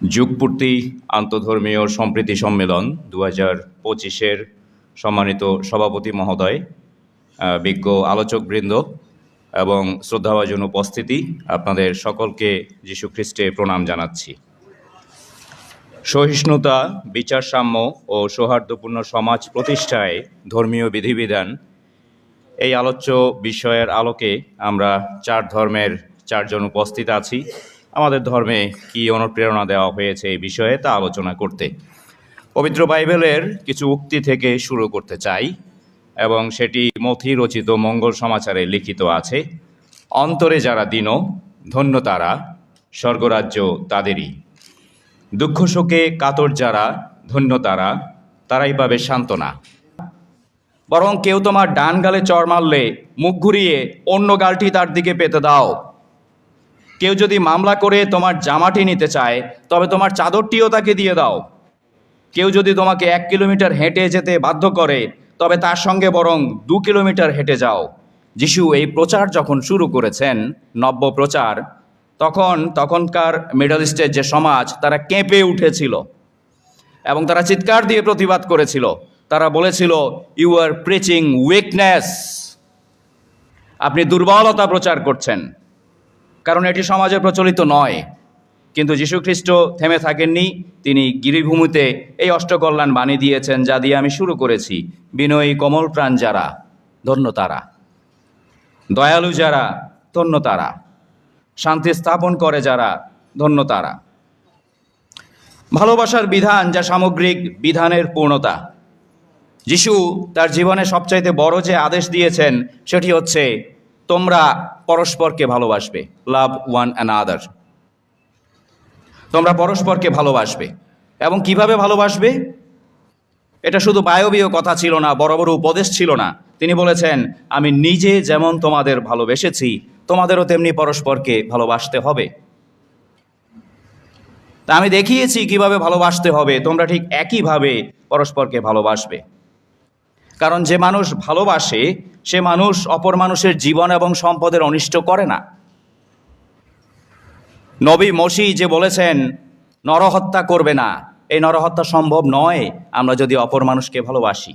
যুগপূর্তি আন্তধর্মীয় সম্প্রীতি সম্মেলন দু হাজার পঁচিশের সম্মানিত সভাপতি মহোদয় বিজ্ঞ আলোচকবৃন্দ এবং শ্রদ্ধাভাজন উপস্থিতি আপনাদের সকলকে যীশু খ্রিস্টে প্রণাম জানাচ্ছি। সহিষ্ণুতা বিচার সাম্য ও সৌহার্দ্যপূর্ণ সমাজ প্রতিষ্ঠায় ধর্মীয় বিধিবিধান এই আলোচ্য বিষয়ের আলোকে আমরা চার ধর্মের চারজন উপস্থিত আছি। আমাদের ধর্মে কি অনুপ্রেরণা দেওয়া হয়েছে এই বিষয়ে তা আলোচনা করতে। পবিত্র বাইবেলের কিছু উক্তি থেকে শুরু করতে চাই এবং সেটি মথি রচিত মঙ্গল সমাচারে লিখিত আছে। অন্তরে যারা দিন, ধন্য তারা, স্বর্গরাজ্য তাদেরই। দুঃখ শোকে কাতর যারা, ধন্য তারা, তারাই পাবে সান্ত্বনা। বরং কেউ তোমার ডান গালে চড় মারলে মুখ ঘুরিয়ে অন্য গালটি তার দিকে পেতে দাও। কেউ যদি মামলা করে তোমার জামাটি নিতে চায়, তবে তোমার চাদরটিও তাকে দিয়ে দাও। কেউ যদি তোমাকে এক কিলোমিটার হেঁটে যেতে বাধ্য করে, তবে তার সঙ্গে বরং দু কিলোমিটার হেঁটে যাও। যিশু এই প্রচার যখন শুরু করেছেন, নব্য প্রচার, তখন তখনকার মিডল ইস্টের যে সমাজ, তারা কেঁপে উঠেছিল এবং তারা চিৎকার দিয়ে প্রতিবাদ করেছিল। তারা বলেছিল ইউ আর প্রিচিং উইকনেস আপনি দুর্বলতা প্রচার করছেন। কারণ এটি সমাজে প্রচলিত নয়। কিন্তু যীশুখ্রিস্ট থেমে থাকেননি, তিনি গিরিভূমিতে এই অষ্টকল্যাণ বাণী দিয়েছেন যা দিয়ে আমি শুরু করেছি, বিনয়ী কমল প্রাণ যারা, ধন্য তারা। দয়ালু যারা, ধন্য তারা। শান্তি স্থাপন করে যারা, ধন্য তারা। ভালোবাসার বিধান যা সামগ্রিক বিধানের পূর্ণতা। যিশু তার জীবনে সবচাইতে বড় যে আদেশ দিয়েছেন, সেটি হচ্ছে তোমরা পরস্পরকে ভালোবাসবে লাভ ওয়ান অ্যান্ড আদার তোমরা পরস্পরকে ভালোবাসবে। এবং কীভাবে ভালোবাসবে? এটা শুধু বায়বীয় কথা ছিল না বড় বড় উপদেশ ছিল না। তিনি বলেছেন, আমি নিজে যেমন তোমাদের ভালোবেসেছি, তোমাদেরও তেমনি পরস্পরকে ভালোবাসতে হবে। তা আমি দেখিয়েছি কীভাবে ভালোবাসতে হবে। তোমরা ঠিক একইভাবে পরস্পরকে ভালোবাসবে। কারণ যে মানুষ ভালোবাসে, সে মানুষ অপর মানুষের জীবন এবং সম্পদের অনিষ্ট করে না। নবী মসি যে বলেছেন, নরহত্যা করবে না। এই নরহত্যা সম্ভব নয়, আমরা যদি অপর মানুষকে ভালোবাসি।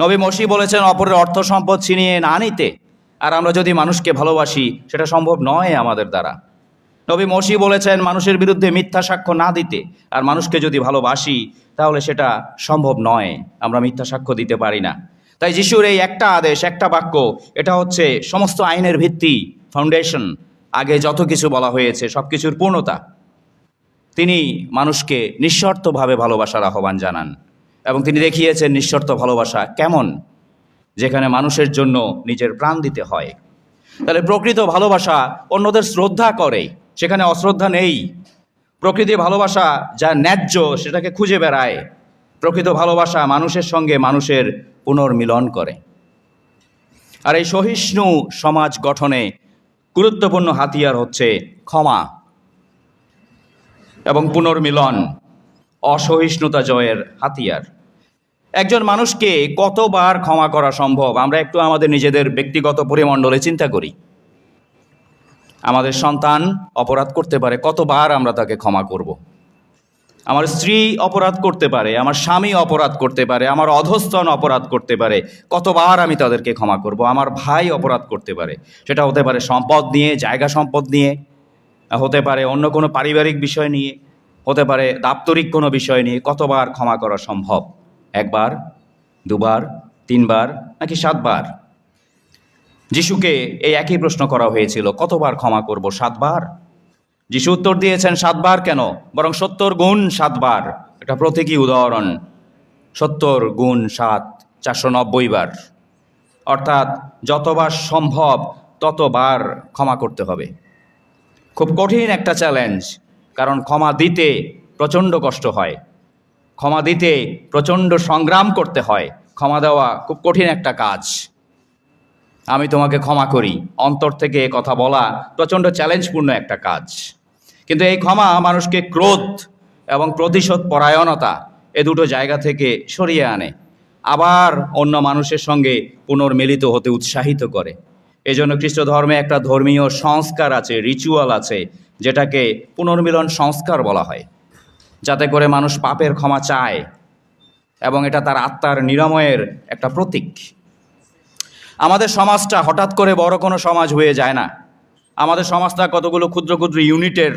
নবী মসি বলেছেন, অপরের অর্থ সম্পদ ছিনিয়ে না নিতে। আর আমরা যদি মানুষকে ভালোবাসি, সেটা সম্ভব নয় আমাদের দ্বারা। নবী মসি বলেছেন, মানুষের বিরুদ্ধে মিথ্যা সাক্ষ্য না দিতে আর মানুষকে যদি ভালোবাসি, তাহলে সেটা সম্ভব নয়। আমরা মিথ্যা সাক্ষ্য দিতে পারি না। তাই যিশুর এই একটা আদেশ, একটা বাক্য, এটা হচ্ছে সমস্ত আইনের ভিত্তি ফাউন্ডেশন আগে যত কিছু বলা হয়েছে সব কিছুর পূর্ণতা। তিনি মানুষকে নিঃশর্তভাবে ভালোবাসার আহ্বান জানান এবং তিনি দেখিয়েছেন নিঃশর্ত ভালোবাসা কেমন? যেখানে মানুষের জন্য নিজের প্রাণ দিতে হয়। তাহলে প্রকৃত ভালোবাসা অন্যদের শ্রদ্ধা করে সেখানে অশ্রদ্ধা নেই। প্রকৃতি ভালোবাসা যা ন্যায্য সেটাকে খুঁজে বেড়ায়। প্রকৃত ভালোবাসা মানুষের সঙ্গে মানুষের পুনর্মিলন করে। আর এই সহিষ্ণু সমাজ গঠনে গুরুত্বপূর্ণ হাতিয়ার হচ্ছে ক্ষমা এবং পুনর্মিলন, অসহিষ্ণুতা জয়ের হাতিয়ার। একজন মানুষকে কতবার ক্ষমা করা সম্ভব? আমরা একটু আমাদের নিজেদের ব্যক্তিগত পরিমণ্ডলে চিন্তা করি। আমাদের সন্তান অপরাধ করতে পারে, কতবার আমরা তাকে ক্ষমা করব। আমার স্ত্রী অপরাধ করতে পারে, আমার স্বামী অপরাধ করতে পারে, আমার অধস্তন অপরাধ করতে পারে, কতবার আমি তাদেরকে ক্ষমা করব, আমার ভাই অপরাধ করতে পারে। সেটা হতে পারে সম্পদ নিয়ে, জায়গা সম্পদ নিয়ে, হতে পারে অন্য কোনো পারিবারিক বিষয় নিয়ে, হতে পারে দাপ্তরিক কোনো বিষয় নিয়ে, কতবার ক্ষমা করা সম্ভব? একবার, দুবার, তিনবার, নাকি সাতবার? যিশুকে এই একই প্রশ্ন করা হয়েছিল, কতবার ক্ষমা করব, সাতবার? যিশু উত্তর দিয়েছেন, সাতবার কেন? বরং সত্তর গুণ সাতবার। এটা প্রতীকী উদাহরণ, সত্তর গুণ সাত, চারশো নব্বই বার। অর্থাৎ যতবার সম্ভব ততবার ক্ষমা করতে হবে। খুব কঠিন একটা চ্যালেঞ্জ, কারণ ক্ষমা দিতে প্রচণ্ড কষ্ট হয়। ক্ষমা দিতে প্রচণ্ড সংগ্রাম করতে হয়। ক্ষমা দেওয়া খুব কঠিন একটা কাজ। আমি তোমাকে ক্ষমা করি। অন্তর থেকে এ কথা বলা প্রচণ্ড চ্যালেঞ্জপূর্ণ একটা কাজ। কিন্তু এই ক্ষমা মানুষকে ক্রোধ এবং প্রতিশোধ পরায়ণতা এ দুটো জায়গা থেকে সরিয়ে আনে। আবার অন্য মানুষের সঙ্গে পুনর্মিলিত হতে উৎসাহিত করে। এজন্য খ্রিস্ট ধর্মে একটা ধর্মীয় সংস্কার আছে রিচুয়াল আছে, যেটাকে পুনর্মিলন সংস্কার বলা হয়। যাতে করে মানুষ পাপের ক্ষমা চায় এবং এটা তার আত্মার নিরাময়ের একটা প্রতীক। আমাদের সমাজটা হঠাৎ করে বড় কোনো সমাজ হয়ে যায় না। আমাদের সমাজটা কতগুলো ক্ষুদ্র ক্ষুদ্র ইউনিটের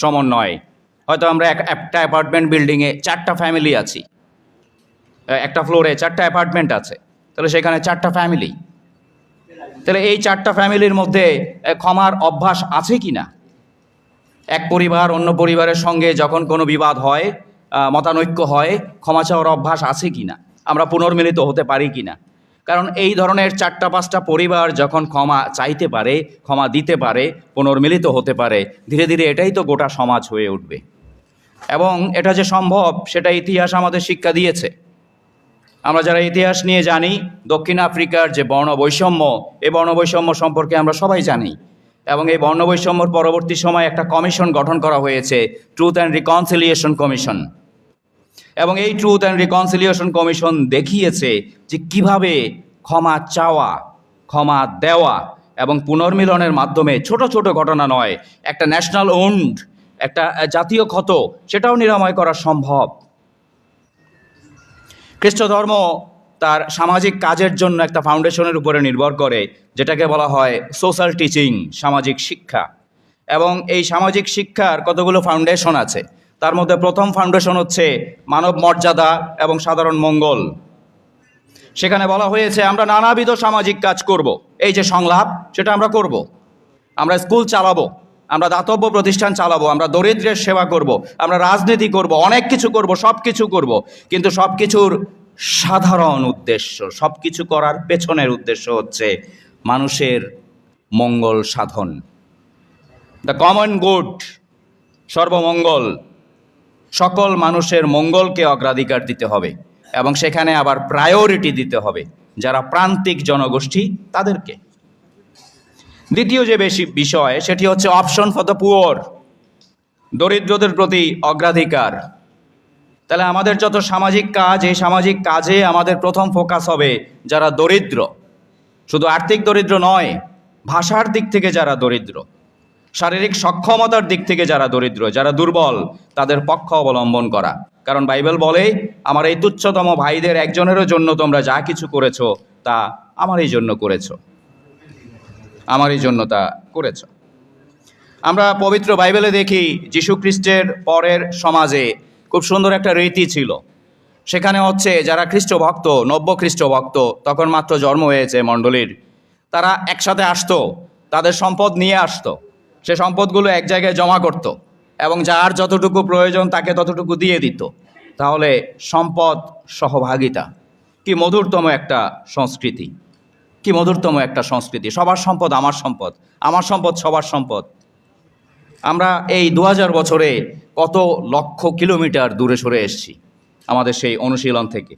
সমন্বয়। হয়তো আমরা এক, একটা অ্যাপার্টমেন্ট বিল্ডিংয়ে চারটা ফ্যামিলি আছি। একটা ফ্লোরে চারটা অ্যাপার্টমেন্ট আছে। তাহলে সেখানে চারটা ফ্যামিলি তাহলে এই চারটা ফ্যামিলির মধ্যে ক্ষমার অভ্যাস আছে কি না? এক পরিবার অন্য পরিবারের সঙ্গে যখন কোনো বিবাদ হয় মতানৈক্য হয়, ক্ষমা চাওয়ার অভ্যাস আছে কি না? আমরা পুনর্মিলিত হতে পারি কি না? কারণ এই ধরনের চারটা পাঁচটা পরিবার যখন ক্ষমা চাইতে পারে, ক্ষমা দিতে পারে, পুনর্মিলিত হতে পারে, ধীরে ধীরে এটাই তো গোটা সমাজ হয়ে উঠবে। এবং এটা যে সম্ভব, সেটা ইতিহাস আমাদের শিক্ষা দিয়েছে। আমরা যারা ইতিহাস নিয়ে জানি, দক্ষিণ আফ্রিকার যে বর্ণ বৈষম্য এই বর্ণ বৈষম্য সম্পর্কে আমরা সবাই জানি। এবং এই বর্ণ বৈষম্যর পরবর্তী সময় একটা কমিশন গঠন করা হয়েছে ট্রুথ অ্যান্ড রিকনসিলিয়েশন কমিশন এবং এই ট্রুথ অ্যান্ড রিকনসিলিয়েশন কমিশন দেখিয়েছে যে কীভাবে ক্ষমা চাওয়া, ক্ষমা দেওয়া এবং পুনর্মিলনের মাধ্যমে ছোট ছোট ঘটনা নয়, একটা ন্যাশনাল ওন্ড একটা জাতীয় ক্ষত, সেটাও নিরাময় করা সম্ভব। খ্রিস্ট ধর্ম তার সামাজিক কাজের জন্য একটা ফাউন্ডেশনের উপরে নির্ভর করে, যেটাকে বলা হয় সোশ্যাল টিচিং সামাজিক শিক্ষা। এবং এই সামাজিক শিক্ষার কতগুলো ফাউন্ডেশন আছে? তার মধ্যে প্রথম ফাউন্ডেশন হচ্ছে মানব মর্যাদা এবং সাধারণ মঙ্গল। সেখানে বলা হয়েছে, আমরা নানাবিধ সামাজিক কাজ করব। এই যে সংলাপ, সেটা আমরা করব। আমরা স্কুল চালাবো, আমরা দাতব্য প্রতিষ্ঠান চালাবো, আমরা দরিদ্রের সেবা করব, আমরা রাজনীতি করব, অনেক কিছু করব সব কিছু করব। কিন্তু সব কিছুর সাধারণ উদ্দেশ্য সব কিছু করার পেছনের উদ্দেশ্য হচ্ছে মানুষের মঙ্গল সাধন। দ্য কমন গুড সর্বমঙ্গল। সকল মানুষের মঙ্গলকে অগ্রাধিকার দিতে হবে এবং সেখানে আবার প্রায়োরিটি দিতে হবে যারা প্রান্তিক জনগোষ্ঠী তাদেরকে। দ্বিতীয় যে বেশি বিষয়, সেটি হচ্ছে অপশন ফর দ্য পুয়ার দরিদ্রদের প্রতি অগ্রাধিকার। তাহলে আমাদের যত সামাজিক কাজ, এই সামাজিক কাজে আমাদের প্রথম ফোকাস হবে যারা দরিদ্র। শুধু আর্থিক দরিদ্র নয়, ভাষার দিক থেকে যারা দরিদ্র। শারীরিক সক্ষমতার দিক থেকে যারা দরিদ্র, যারা দুর্বল, তাদের পক্ষ অবলম্বন করা। কারণ বাইবেল বলে, আমার এই তুচ্ছতম ভাইদের একজনেরও জন্য তোমরা যা কিছু করেছ, তা আমারই জন্য করেছ। আমারই জন্য তা করেছ। আমরা পবিত্র বাইবেলে দেখি, যীশু খ্রিস্টের পরের সমাজে খুব সুন্দর একটা রীতি ছিল। সেখানে হচ্ছে, যারা খ্রিস্ট ভক্ত, নব্য খ্রিস্ট ভক্ত, তখন মাত্র জন্ম হয়েছে মণ্ডলীর, তারা একসাথে আসতো, তাদের সম্পদ নিয়ে আসতো। সে সম্পদগুলো এক জায়গায় জমা করত এবং যার যতটুকু প্রয়োজন তাকে ততটুকু দিয়ে দিত। তাহলে সম্পদ সহভাগিতা। কি মধুরতম একটা সংস্কৃতি। কি মধুরতম একটা সংস্কৃতি। সবার সম্পদ আমার সম্পদ আমার সম্পদ সবার সম্পদ। আমরা এই দু হাজার বছরে কত লক্ষ কিলোমিটার দূরে সরে এসেছি আমাদের সেই অনুশীলন থেকে।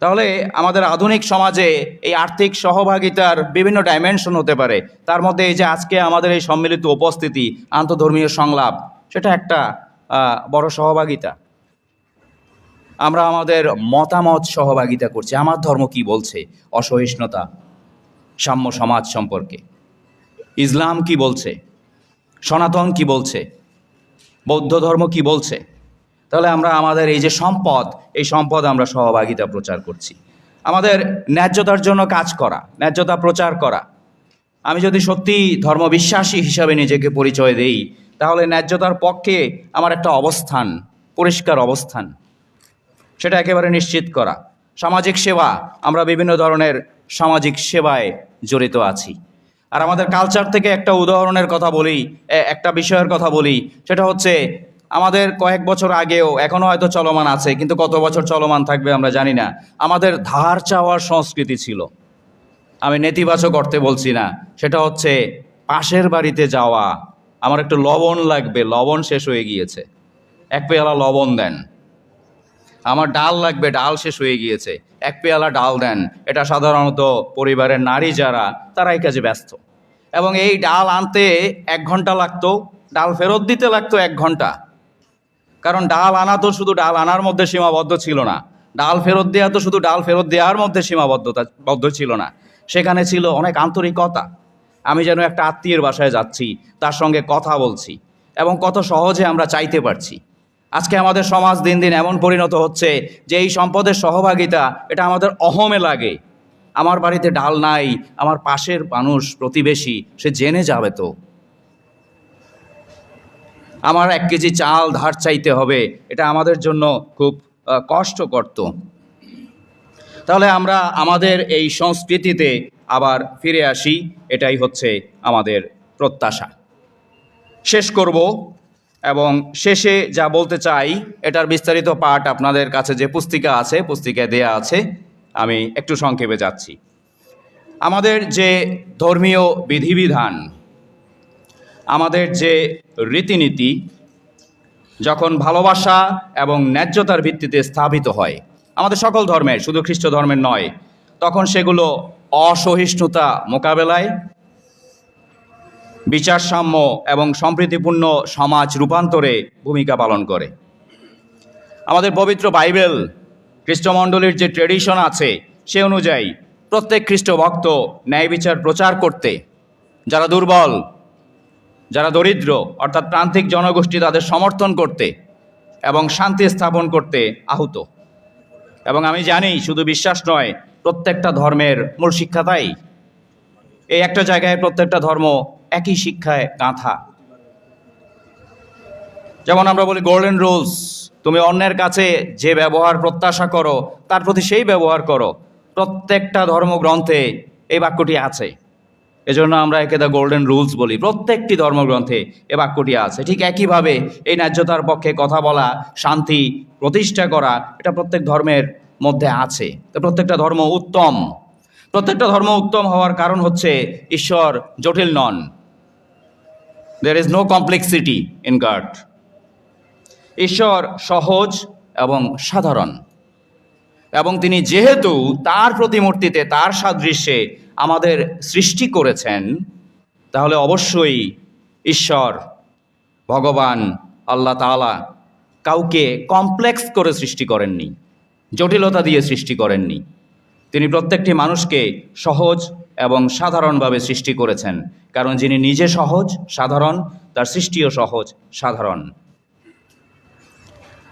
তাহলে আমাদের আধুনিক সমাজে এই আর্থিক সহভাগিতার বিভিন্ন ডাইমেনশন হতে পারে। তার মধ্যে এই যে আজকে আমাদের এই সম্মিলিত উপস্থিতি, আন্তধর্মীয় সংলাপ, সেটা একটা বড় সহভাগিতা। আমরা আমাদের মতামত সহভাগিতা করছি। আমার ধর্ম কি বলছে? অসহিষ্ণুতা, সাম্য সমাজ সম্পর্কে। ইসলাম কি বলছে? সনাতন কি বলছে? বৌদ্ধ ধর্ম কি বলছে? তাহলে আমরা আমাদের এই যে সম্পদ, এই সম্পদ আমরা সহভাগিতা প্রচার করছি। আমাদের ন্যায্যতার জন্য কাজ করা, ন্যায্যতা প্রচার করা। আমি যদি সত্যি ধর্মবিশ্বাসী হিসাবে নিজেকে পরিচয় দেই, তাহলে ন্যায্যতার পক্ষে আমার একটা অবস্থান, পরিষ্কার অবস্থান, সেটা একেবারে নিশ্চিত করা। সামাজিক সেবা, আমরা বিভিন্ন ধরনের সামাজিক সেবায় জড়িত আছি। আর আমাদের কালচার থেকে একটা উদাহরণের কথা বলি একটা বিষয়ের কথা বলি, সেটা হচ্ছে আমাদের কয়েক বছর আগেও এখনও হয়তো চলমান আছে, কিন্তু কত বছর চলমান থাকবে আমরা জানি না। আমাদের ধার চাওয়ার সংস্কৃতি ছিল। আমি নেতিবাচক অর্থে বলছি না, সেটা হচ্ছে পাশের বাড়িতে যাওয়া। আমার একটু লবণ লাগবে, লবণ শেষ হয়ে গিয়েছে। এক পেয়ালা লবণ দেন। আমার ডাল লাগবে, ডাল শেষ হয়ে গিয়েছে। এক পেয়ালা ডাল দেন। এটা সাধারণত পরিবারের নারী যারা তারা এই কাজে ব্যস্ত। এবং এই ডাল আনতে এক ঘণ্টা লাগতো, ডাল ফেরত দিতে লাগতো এক ঘণ্টা। কারণ ডাল আনা তো শুধু ডাল আনার মধ্যে সীমাবদ্ধ ছিল না। ডাল ফেরত দেওয়া তো শুধু ডাল ফেরত দেওয়ার মধ্যে সীমাবদ্ধতা বদ্ধ ছিল না। সেখানে ছিল অনেক আন্তরিকতা। আমি যেন একটা আত্মীয়ের বাসায় যাচ্ছি, তার সঙ্গে কথা বলছি এবং কত সহজে আমরা চাইতে পারছি। আজকে আমাদের সমাজ দিন দিন এমন পরিণত হচ্ছে যে এই সম্পদের সহভাগিতা, এটা আমাদের অহমে লাগে। আমার বাড়িতে ডাল নাই, আমার পাশের মানুষ প্রতিবেশী, সে জেনে যাবে তো। আমার এক কেজি চাল ধার চাইতে হবে। এটা আমাদের জন্য খুব আহ, কষ্টকর তো। তাহলে আমরা আমাদের এই সংস্কৃতিতে আবার ফিরে আসি। এটাই হচ্ছে আমাদের প্রত্যাশা। শেষ করব এবং শেষে যা বলতে চাই এটার বিস্তারিত পাঠ আপনাদের কাছে যে পুস্তিকা আছে পুস্তিকায় দেয়া আছে আমি একটু সংক্ষেপে যাচ্ছি। আমাদের যে ধর্মীয় বিধিবিধান আমাদের যে রীতিনীতি, যখন ভালোবাসা এবং ন্যায্যতার ভিত্তিতে স্থাপিত হয়, আমাদের সকল ধর্মের, শুধু খ্রিস্ট ধর্মের নয়, তখন সেগুলো অসহিষ্ণুতা মোকাবেলায় বিচার সাম্য এবং সম্প্রীতিপূর্ণ সমাজ রূপান্তরে ভূমিকা পালন করে। আমাদের পবিত্র বাইবেল, খ্রিস্টমণ্ডলীর যে ট্রেডিশন আছে, সে অনুযায়ী প্রত্যেক খ্রিস্ট ভক্ত ন্যায় বিচার প্রচার করতে, যারা দুর্বল যারা দরিদ্র, অর্থাৎ প্রান্তিক জনগোষ্ঠী তাদের সমর্থন করতে এবং শান্তি স্থাপন করতে আহত। এবং আমি জানি, শুধু বিশ্বাস নয়, প্রত্যেকটা ধর্মের মূল শিক্ষা তাই। এই একটা জায়গায় প্রত্যেকটা ধর্ম একই শিক্ষায় গাঁথা। যেমন আমরা বলি গোল্ডেন রুলস তুমি অন্যের কাছে যে ব্যবহার প্রত্যাশা করো, তার প্রতি সেই ব্যবহার করো। প্রত্যেকটা ধর্মগ্রন্থে এই বাক্যটি আছে। এজন্য আমরা একে দ্য গোল্ডেন রুলস বলি। প্রত্যেকটি ধর্মগ্রন্থে এ বাক্যটি আছে। ঠিক একইভাবে এই ন্যায্যতার পক্ষে কথা বলা, শান্তি প্রতিষ্ঠা করা, এটা প্রত্যেক ধর্মের মধ্যে আছে। তো প্রত্যেকটা ধর্ম উত্তম। প্রত্যেকটা ধর্ম উত্তম হওয়ার কারণ হচ্ছে ঈশ্বর জটিল নন। There is no complexity in God ঈশ্বর সহজ এবং সাধারণ। এবং তিনি যেহেতু তার প্রতিমূর্তিতে, তার সাদৃশ্যে আমাদের সৃষ্টি করেছেন, তাহলে অবশ্যই ঈশ্বর, ভগবান, আল্লাহ তাআলা কাউকে কমপ্লেক্স করে সৃষ্টি করেননি, জটিলতা দিয়ে সৃষ্টি করেননি। তিনি প্রত্যেকটি মানুষকে সহজ এবং সাধারণভাবে সৃষ্টি করেছেন, কারণ যিনি নিজে সহজ, সাধারণ, তার সৃষ্টিও সহজ, সাধারণ।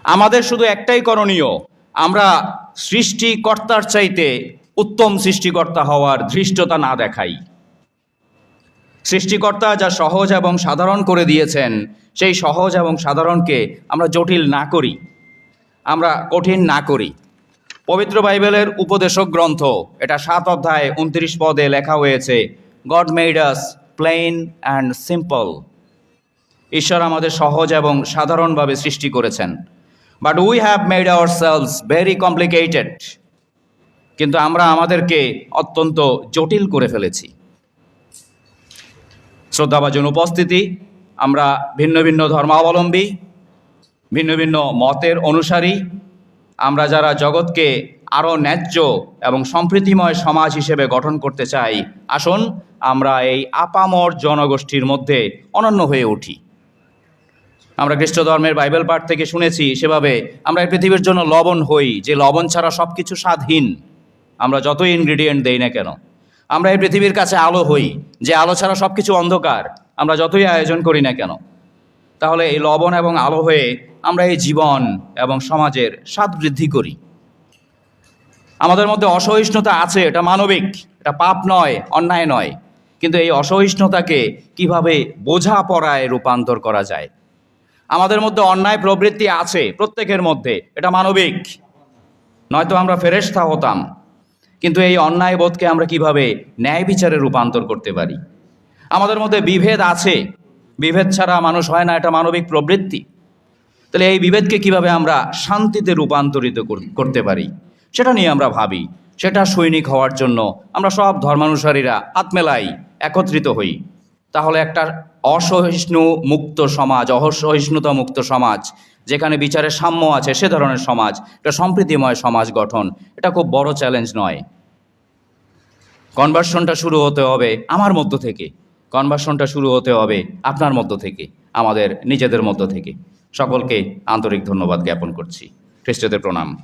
আমাদের শুধু একটাই করণীয়, আমরা সৃষ্টিকর্তার চাইতে উত্তম সৃষ্টিকর্তা হওয়ার ধৃষ্টতা না দেখাই। সৃষ্টিকর্তা যা সহজ এবং সাধারণ করে দিয়েছেন, সেই সহজ এবং সাধারণকে আমরা জটিল না করি। আমরা কঠিন না করি। পবিত্র বাইবেলের উপদেশক গ্রন্থ, এটা সাত অধ্যায় উনত্রিশ পদে লেখা হয়েছে God made us plain and simple ঈশ্বর আমাদের সহজ এবং সাধারণভাবে সৃষ্টি করেছেন। But we have made our selves very complicated কিন্তু আমরা আমাদেরকে অত্যন্ত জটিল করে ফেলেছি। শ্রদ্ধাভাজন উপস্থিতি, আমরা ভিন্ন ভিন্ন ধর্মাবলম্বী, ভিন্ন ভিন্ন মতের অনুসারী, আমরা যারা জগৎকে আরও ন্যায্য এবং সম্প্রীতিময় সমাজ হিসেবে গঠন করতে চাই, আসুন আমরা এই আপামর জনগোষ্ঠীর মধ্যে অনন্য হয়ে উঠি। আমরা খ্রিস্ট ধর্মের বাইবেল পাঠ থেকে শুনেছি সেভাবে আমরা এই পৃথিবীর জন্য লবণ হই, যে লবণ ছাড়া সব কিছু স্বাদহীন আমরা যতই ইনগ্রিডিয়েন্ট দেই না কেন, আমরা এই পৃথিবীর কাছে আলো হই, যে আলো ছাড়া সব কিছু অন্ধকার, আমরা যতই আয়োজন করি না কেন, তাহলে এই লবণ এবং আলো হয়ে আমরা এই জীবন এবং সমাজের স্বাদ বৃদ্ধি করি। আমাদের মধ্যে অসহিষ্ণুতা আছে, এটা মানবিক, এটা পাপ নয়, অন্যায় নয়, কিন্তু এই অসহিষ্ণুতাকে কীভাবে বোঝাপড়ায় রূপান্তর করা যায়? আমাদের মধ্যে অন্যায় প্রবৃত্তি আছে প্রত্যেকের মধ্যে, এটা মানবিক। নয়তো আমরা ফেরেশতা হতাম কিন্তু এই অন্যায় বোধকে আমরা কীভাবে ন্যায় বিচারে রূপান্তর করতে পারি? আমাদের মধ্যে বিভেদ আছে। বিভেদ ছাড়া মানুষ হয় না, এটা মানবিক প্রবৃত্তি। তাহলে এই বিভেদকে কীভাবে আমরা শান্তিতে রূপান্তরিত করতে পারি? সেটা নিয়ে আমরা ভাবি। সেটা সৈনিক হওয়ার জন্য আমরা সব ধর্মানুসারীরা হাত মেলাই একত্রিত হই। তাহলে একটা অসহিষ্ণু মুক্ত সমাজ, অসহিষ্ণুতা মুক্ত সমাজ যেখানে বিচারের সাম্য আছে, সে ধরনের সমাজ, এটা সম্প্রীতিময় সমাজ গঠন। এটা খুব বড় চ্যালেঞ্জ নয়। কনভার্সনটা শুরু হতে হবে আমার মধ্য থেকে। কনভার্সনটা শুরু হতে হবে আপনার মধ্য থেকে, আমাদের নিজেদের মধ্য থেকে। সকলকে আন্তরিক ধন্যবাদ জ্ঞাপন করছি। খ্রিস্টদের প্রণাম।